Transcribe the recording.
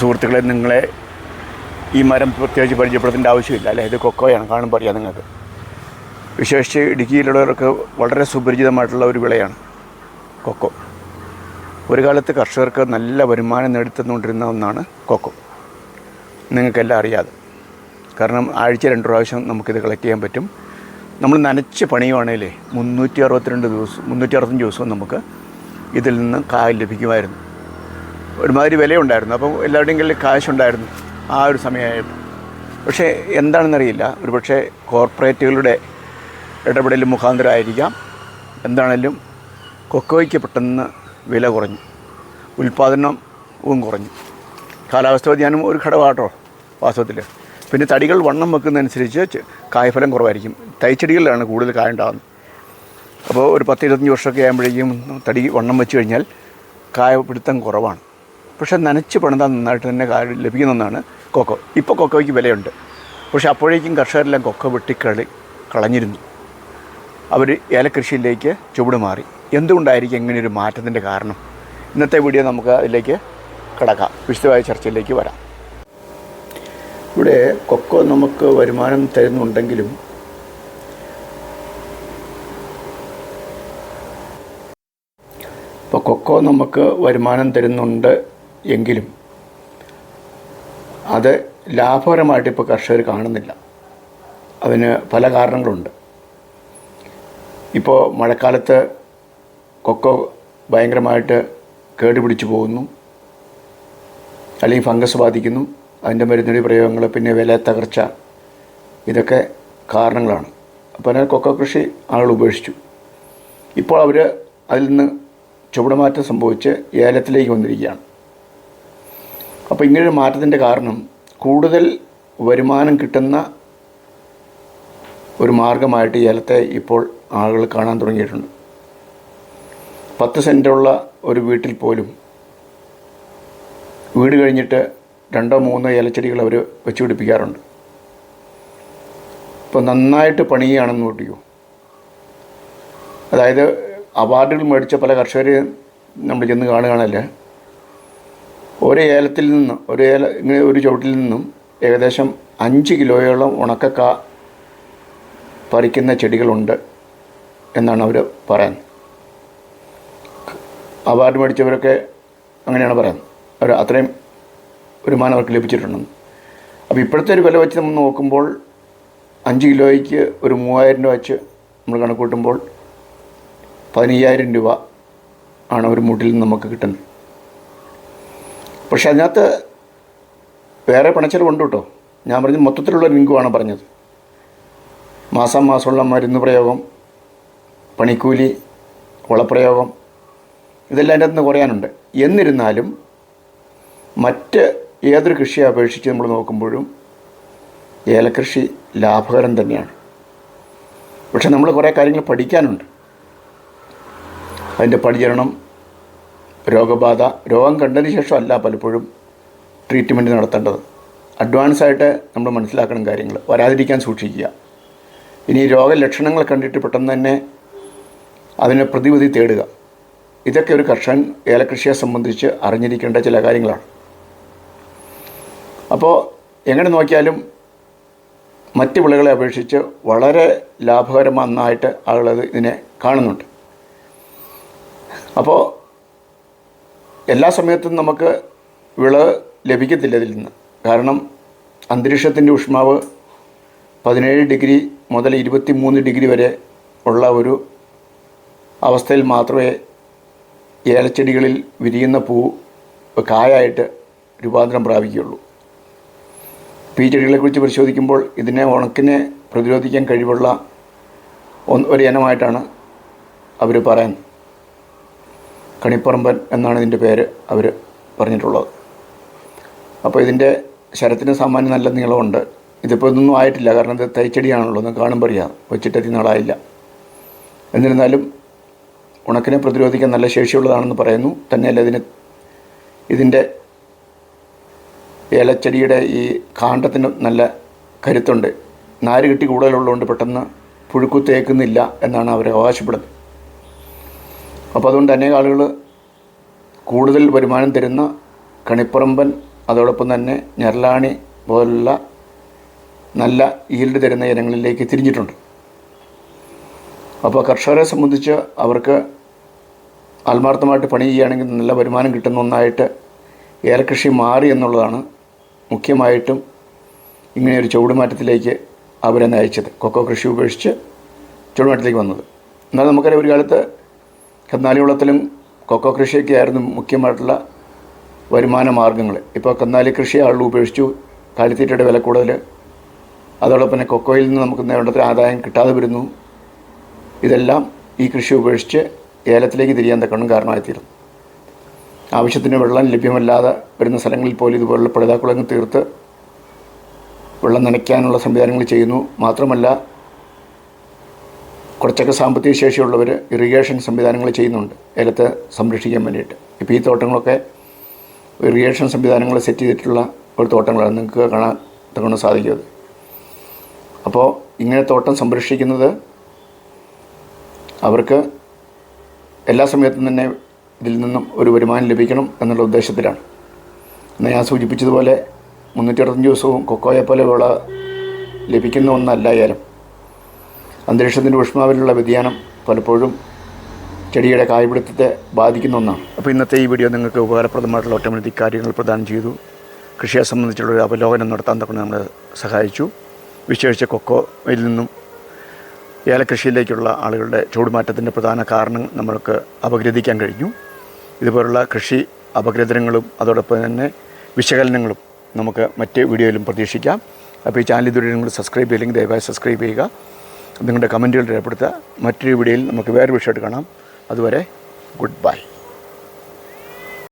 സുഹൃത്തുക്കളെ നിങ്ങളെ ഈ മരം പ്രത്യേകിച്ച് പരിചയപ്പെടുത്തേണ്ട ആവശ്യമില്ല അല്ലേ? ഇത് കൊക്കോയാണ് കാണുമ്പോൾ അറിയാം നിങ്ങൾക്ക്. വിശേഷിച്ച് ഇടുക്കിയിലുള്ളവർക്ക് വളരെ സുപരിചിതമായിട്ടുള്ള ഒരു വിളയാണ് കൊക്കോ. ഒരു കാലത്ത് കർഷകർക്ക് നല്ല വരുമാനം നേടിത്തന്നുകൊണ്ടിരുന്ന ഒന്നാണ് കൊക്കോ. നിങ്ങൾക്കെല്ലാം അറിയാതെ കാരണം ആഴ്ച രണ്ട് പ്രാവശ്യം നമുക്കിത് കളക്ട് ചെയ്യാൻ പറ്റും. നമ്മൾ നനച്ച് പണിയുവാണേലേ മുന്നൂറ്റി അറുപത്തിരണ്ട് ദിവസം മുന്നൂറ്റി അറുപത്തഞ്ച് ദിവസവും നമുക്ക് ഇതിൽ നിന്ന് കായ ലഭിക്കുമായിരുന്നു. ഒരുമാതിരി വിലയുണ്ടായിരുന്നു. അപ്പോൾ എല്ലാവരുടെയും കയ്യിൽ കാശുണ്ടായിരുന്നു ആ ഒരു സമയമായിട്ട് പക്ഷേ എന്താണെന്നറിയില്ല. ഒരു പക്ഷേ കോർപ്പറേറ്റുകളുടെ ഇടപെടൽ മുഖാന്തരമായിരിക്കാം എന്താണേലും കൊക്കോയ്ക്ക് പെട്ടെന്ന് വില കുറഞ്ഞു. ഉൽപ്പാദനവും കുറഞ്ഞു. കാലാവസ്ഥ വ്യതിയാനം ഒരു ഘടകമാട്ടോ വാസ്തവത്തിൽ പിന്നെ തടികൾ വണ്ണം വെക്കുന്നതനുസരിച്ച് കായ്ഫലം കുറവായിരിക്കും. തൈച്ചെടികളിലാണ് കൂടുതൽ കായ ഉണ്ടാകുന്നത്. അപ്പോൾ ഒരു പത്ത് ഇരുപത്തഞ്ച് വർഷമൊക്കെ ആകുമ്പോഴേക്കും തടി വണ്ണം വെച്ച് കഴിഞ്ഞാൽ കായ പിടുത്തം കുറവാണ്. പക്ഷേ നനച്ച് പണിതാൽ നന്നായിട്ട് തന്നെ കായ ലഭിക്കുന്നതാണ് കൊക്കോ. ഇപ്പോൾ കൊക്കോയ്ക്ക് വിലയുണ്ട്. പക്ഷേ അപ്പോഴേക്കും കർഷകരെല്ലാം കൊക്കോ വെട്ടിക്കളി കളഞ്ഞിരുന്നു. അവർ ഏലക്കൃഷിയിലേക്ക് ചുവട് മാറി. എന്തുകൊണ്ടായിരിക്കും ഇങ്ങനെ ഒരു മാറ്റത്തിന്റെ കാരണം? ഇന്നത്തെ വീഡിയോ നമുക്ക് അതിലേക്ക് കിടക്കാം. വിശദമായ ചർച്ചയിലേക്ക് വരാം. ഇവിടെ കൊക്കോ നമുക്ക് വരുമാനം തരുന്നുണ്ടെങ്കിലും ഇപ്പോൾ കൊക്കോ നമുക്ക് വരുമാനം തരുന്നുണ്ട് എങ്കിലും അത് ലാഭകരമായിട്ട് ഇപ്പോൾ കർഷകർ കാണുന്നില്ല. അതിന് പല കാരണങ്ങളുണ്ട്. ഇപ്പോൾ മഴക്കാലത്ത് കൊക്കോ ഭയങ്കരമായിട്ട് കേടുപിടിച്ചു പോകുന്നു. അല്ലെങ്കിൽ ഫംഗസ് ബാധിക്കുന്നു. അതിന്റെ മരുന്നടി പ്രയോഗങ്ങൾ പിന്നെ വില തകർച്ച ഇതൊക്കെ കാരണങ്ങളാണ്. അപ്പോൾ അതിനാൽ കൊക്കോ കൃഷി ആളുകൾ ഉപേക്ഷിച്ചു. ഇപ്പോൾ അവർ അതിൽ നിന്ന് ചുവടുമാറ്റം സംഭവിച്ച് ഏലത്തിലേക്ക് വന്നിരിക്കുകയാണ്. അപ്പോൾ ഇങ്ങനൊരു മാറ്റത്തിന്റെ കാരണം കൂടുതൽ വരുമാനം കിട്ടുന്ന ഒരു മാർഗമായിട്ട് ഏലത്തെ ഇപ്പോൾ ആളുകൾ കാണാൻ തുടങ്ങിയിട്ടുണ്ട്. പത്ത് സെന്റുള്ള ഒരു വീട്ടിൽ പോലും വീട് കഴിഞ്ഞിട്ട് രണ്ടോ മൂന്നോ ഇലച്ചെടികൾ അവർ വെച്ച് പിടിപ്പിക്കാറുണ്ട്. ഇപ്പോൾ നന്നായിട്ട് പണിയുകയാണെന്ന് കൂട്ടിയോ അതായത് അവാർഡുകൾ മേടിച്ച പല കർഷകരെയും നമ്മൾ ചെന്ന് കാണുകയാണല്ലേ? ഒരു ഏലത്തിൽ നിന്ന് ഒരു ഏല ഇങ്ങനെ ഒരു ചുവട്ടിൽ നിന്നും ഏകദേശം അഞ്ച് കിലോയോളം ഉണക്കക്ക പറിക്കുന്ന ചെടികളുണ്ട് എന്നാണ് അവർ പറയുന്നത്. അവാർഡ് മേടിച്ചവരൊക്കെ അങ്ങനെയാണ് പറയുന്നത്. അവർ അത്രയും വരുമാനം അവർക്ക് ലഭിച്ചിട്ടുണ്ടെന്ന് അപ്പോൾ ഇപ്പോഴത്തെ ഒരു വില വെച്ച് നമ്മൾ നോക്കുമ്പോൾ അഞ്ച് കിലോയ്ക്ക് ഒരു മൂവായിരം രൂപ വെച്ച് നമ്മൾ കണക്കൂട്ടുമ്പോൾ പതിനയ്യായിരം രൂപ ആണ് ഒരു മുട്ടിൽ നിന്ന് നമുക്ക് കിട്ടുന്നത്. പക്ഷെ അതിനകത്ത് വേറെ പണച്ചെലവുണ്ട് കേട്ടോ. ഞാൻ പറഞ്ഞത് മൊത്തത്തിലുള്ള ലിങ്കുവാണ് പറഞ്ഞത്. മാസം മാസമുള്ള മരുന്ന് പ്രയോഗം പണിക്കൂലി വളപ്രയോഗം ഇതെല്ലാം അതിന്റെ അകത്ത് കുറയാനുണ്ട്. എന്നിരുന്നാലും മറ്റ് ഏതൊരു കൃഷിയെ അപേക്ഷിച്ച് നമ്മൾ നോക്കുമ്പോഴും ഏലക്കൃഷി ലാഭകരം തന്നെയാണ്. പക്ഷെ നമ്മൾ കുറേ കാര്യങ്ങൾ പഠിക്കാനുണ്ട്. അതിന്റെ പരിചരണം രോഗബാധ രോഗം കണ്ടതിന് ശേഷമല്ല പലപ്പോഴും ട്രീറ്റ്മെന്റ് നടത്തേണ്ടത്. അഡ്വാൻസ് ആയിട്ട് നമ്മൾ മനസ്സിലാക്കണം കാര്യങ്ങൾ വരാതിരിക്കാൻ സൂക്ഷിക്കുക. ഇനി രോഗലക്ഷണങ്ങൾ കണ്ടിട്ട് പെട്ടെന്ന് തന്നെ അതിനെ പ്രതിവിധി തേടുക. ഇതൊക്കെ ഒരു കർഷകൻ ഏലകൃഷിയെ സംബന്ധിച്ച് അറിഞ്ഞിരിക്കേണ്ട ചില കാര്യങ്ങളാണ്. അപ്പോൾ എങ്ങനെ നോക്കിയാലും മറ്റ് വിളകളെ അപേക്ഷിച്ച് വളരെ ലാഭകരമായിട്ട് ആളുകൾ ഇതിനെ കാണുന്നുണ്ട്. അപ്പോൾ എല്ലാ സമയത്തും നമുക്ക് വിളവ് ലഭിക്കത്തില്ല ഇതിൽ നിന്ന്. കാരണം അന്തരീക്ഷത്തിന്റെ ഊഷ്മാവ് പതിനേഴ് ഡിഗ്രി മുതൽ ഇരുപത്തി മൂന്ന് ഡിഗ്രി വരെ ഉള്ള ഒരു അവസ്ഥയിൽ മാത്രമേ ഏലച്ചെടികളിൽ വിരിയുന്ന പൂ കായായിട്ട് രൂപാന്തരം പ്രാപിക്കുകയുള്ളൂ. പീ ചെടികളെക്കുറിച്ച് പരിശോധിക്കുമ്പോൾ ഇതിനെ ഉണക്കിനെ പ്രതിരോധിക്കാൻ കഴിവുള്ള ഒരു ഇനമായിട്ടാണ് അവർ പറയുന്നത് കണിപ്പറമ്പൻ എന്നാണ് ഇതിന്റെ പേര് അവർ പറഞ്ഞിട്ടുള്ളത്. അപ്പോൾ ഇതിന്റെ ശരത്തിന് സാമാന്യം നല്ല നീളമുണ്ട്. ഇതിപ്പോൾ ഇതൊന്നും ആയിട്ടില്ല. കാരണം ഇത് തൈച്ചെടിയാണല്ലോ ഒന്ന് കാണുമ്പോൾ അറിയാം. വെച്ചിട്ട് അധികം നാളായില്ല. എന്നിരുന്നാലും ഉണക്കിനെ പ്രതിരോധിക്കാൻ നല്ല ശേഷിയുള്ളതാണെന്ന് പറയുന്നു. തന്നെയല്ല ഇതിന് ഇതിന്റെ ഏലച്ചെടിയുടെ ഈ കാണ്ടത്തിന് നല്ല കരുത്തുണ്ട്. നാര് കിട്ടി കൂടുതലുള്ളതുകൊണ്ട് പെട്ടെന്ന് പുഴുക്കു തേക്കുന്നില്ല എന്നാണ് അവർ അവകാശപ്പെടുന്നത്. അപ്പോൾ അതുകൊണ്ട് അനേക ആളുകൾ കൂടുതൽ വരുമാനം തരുന്ന കണിപ്പറമ്പൻ അതോടൊപ്പം തന്നെ ഞെരലാണി പോലുള്ള നല്ല ഈൽഡ് തരുന്ന ഇനങ്ങളിലേക്ക് തിരിഞ്ഞിട്ടുണ്ട്. അപ്പോൾ കർഷകരെ സംബന്ധിച്ച് അവർക്ക് ആത്മാർത്ഥമായിട്ട് പണി ചെയ്യുകയാണെങ്കിൽ നല്ല വരുമാനം കിട്ടുന്ന ഒന്നായിട്ട് ഏലകൃഷി മാറി എന്നുള്ളതാണ് മുഖ്യമായിട്ടും ഇങ്ങനെയൊരു ചുവടുമാറ്റത്തിലേക്ക് അവരെ നയിച്ചത്. കൊക്കോ കൃഷി ഉപേക്ഷിച്ച് ചുവടുമാറ്റത്തിലേക്ക് വന്നത്. എന്നാൽ നമുക്കറിയാം ഒരു കാലത്ത് കന്നാലിവളത്തിലും കൊക്കോ കൃഷിയൊക്കെ ആയിരുന്നു മുഖ്യമായിട്ടുള്ള വരുമാന മാർഗങ്ങൾ ഇപ്പോൾ കന്നാലി കൃഷി ആളുകൾ ഉപേക്ഷിച്ചു. കാലിത്തീറ്റയുടെ വില കൂടുതൽ. അതോടൊപ്പം തന്നെ കൊക്കോയിൽ നിന്ന് നമുക്ക് നേടത്തിൽ ആദായം കിട്ടാതെ വരുന്നു. ഇതെല്ലാം ഈ കൃഷി ഉപേക്ഷിച്ച് ഏലത്തിലേക്ക് തിരിയാൻ തക്കണം കാരണമായിത്തീരുന്നു ആവശ്യത്തിന് വെള്ളം ലഭ്യമല്ലാതെ വരുന്ന സ്ഥലങ്ങളിൽ പോലും ഇതുപോലുള്ള പഴുതാക്കുളങ്ങൾ തീർത്ത് വെള്ളം നനയ്ക്കാനുള്ള സംവിധാനങ്ങൾ ചെയ്യുന്നു. മാത്രമല്ല കുറച്ചൊക്കെ സാമ്പത്തിക ശേഷിയുള്ളവർ ഇറിഗേഷൻ സംവിധാനങ്ങൾ ചെയ്യുന്നുണ്ട്. ഏലത്തെ സംരക്ഷിക്കാൻ വേണ്ടിയിട്ട്. ഇപ്പോൾ ഈ തോട്ടങ്ങളൊക്കെ ഇറിഗേഷൻ സംവിധാനങ്ങൾ സെറ്റ് ചെയ്തിട്ടുള്ള ഒരു തോട്ടങ്ങളാണ് നിങ്ങൾക്ക് കാണാൻ തക്കണം സാധിക്കുന്നത്. അപ്പോൾ ഇങ്ങനെ തോട്ടം സംരക്ഷിക്കുന്നത് അവർക്ക് എല്ലാ സമയത്തും തന്നെ ഇതിൽ നിന്നും ഒരു വരുമാനം ലഭിക്കണം എന്നുള്ള ഉദ്ദേശത്തിലാണ്. എന്നാൽ ഞാൻ സൂചിപ്പിച്ചതുപോലെ മുന്നൂറ്റി അറുപത്തഞ്ച് ദിവസവും കൊക്കോയെ പോലെ വിള ലഭിക്കുന്ന ഒന്നല്ല ഏലം അന്തരീക്ഷത്തിന്റെ ഊഷ്മാവിലുള്ള വ്യതിയാനം പലപ്പോഴും ചെടിയുടെ കായ്പിടുത്തത്തെ ബാധിക്കുന്ന ഒന്നാണ്. അപ്പോൾ ഇന്നത്തെ ഈ വീഡിയോ നിങ്ങൾക്ക് ഉപകാരപ്രദമായിട്ടുള്ള ഒറ്റമനധി കാര്യങ്ങൾ പ്രദാനം ചെയ്തു. കൃഷിയെ സംബന്ധിച്ചുള്ള ഒരു അവലോകനം നടത്താൻ തന്നെ നമ്മളെ സഹായിച്ചു. വിശേഷിച്ച് കൊക്കോയിൽ നിന്നും ഏലകൃഷിയിലേക്കുള്ള ആളുകളുടെ ചൂടുമാറ്റത്തിന്റെ പ്രധാന കാരണം നമ്മൾക്ക് അപഗ്രഥിക്കാൻ കഴിഞ്ഞു. ഇതുപോലുള്ള കൃഷി അപഗ്രഥനങ്ങളും അതോടൊപ്പം തന്നെ വിശകലനങ്ങളും നമുക്ക് മറ്റ് വീഡിയോയിലും പ്രതീക്ഷിക്കാം. അപ്പോൾ ഈ ചാനൽ ഇതുവരെ നിങ്ങൾ സബ്സ്ക്രൈബ് ചെയ്യില്ലെങ്കിൽ ദയവായി സബ്സ്ക്രൈബ് ചെയ്യുക. നിങ്ങളുടെ കമന്റുകൾ രേഖപ്പെടുത്തുക. മറ്റൊരു വീഡിയോയിൽ നമുക്ക് വേറെ വിഷയമായിട്ട് കാണാം. അതുവരെ ഗുഡ് ബൈ.